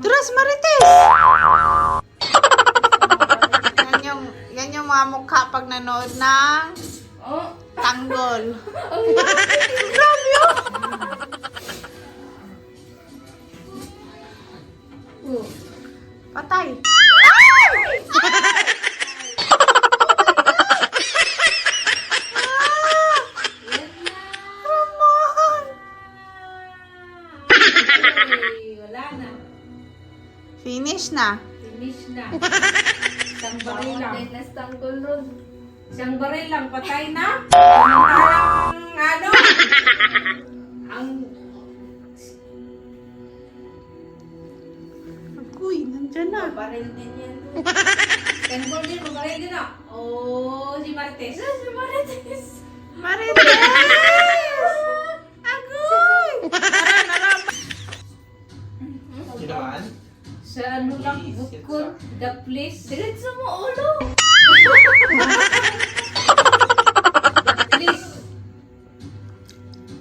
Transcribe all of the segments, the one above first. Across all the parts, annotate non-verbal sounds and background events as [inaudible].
Dras Marites! yan yung, yan yung mga mukha pag nanood ng Oh, tanggol. ang grabe. Oh. Patay. Yan na. Ramon! Ay, [laughs] wala na. Finish na. Finish na. [laughs] Isang baril lang. Isang baril lang, patay na. Samantalang, ano? Ang Agoy, nandyan na. baril din yan. [laughs] Tenbol din, baril din ah. Oh, si Martes. Si Martes. Marites! Ginawan? Sa ano lang, bukod, the place. Diretso mo, ulo. [laughs] the place.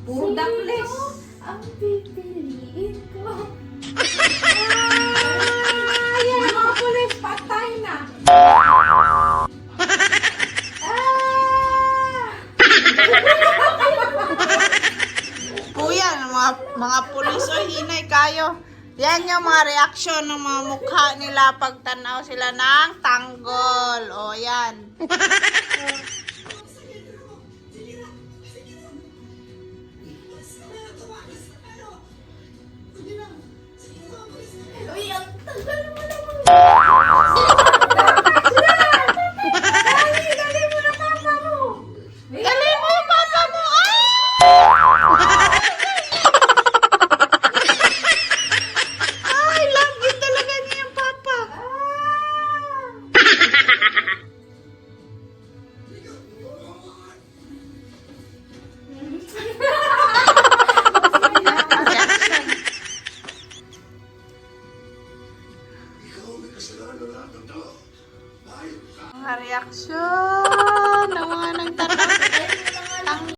Puro the place. Ang pipiliin ko. [laughs] Ah, yan, mga pulis, patay na. Ah! [laughs] Kuya, mga, mga pulis o hinay kayo. Yan yung mga reaksyon ng mga mukha nila pag tanaw sila ng tanggol. O, yan. [laughs] Mga reaksyon! Ng mga nagtanong.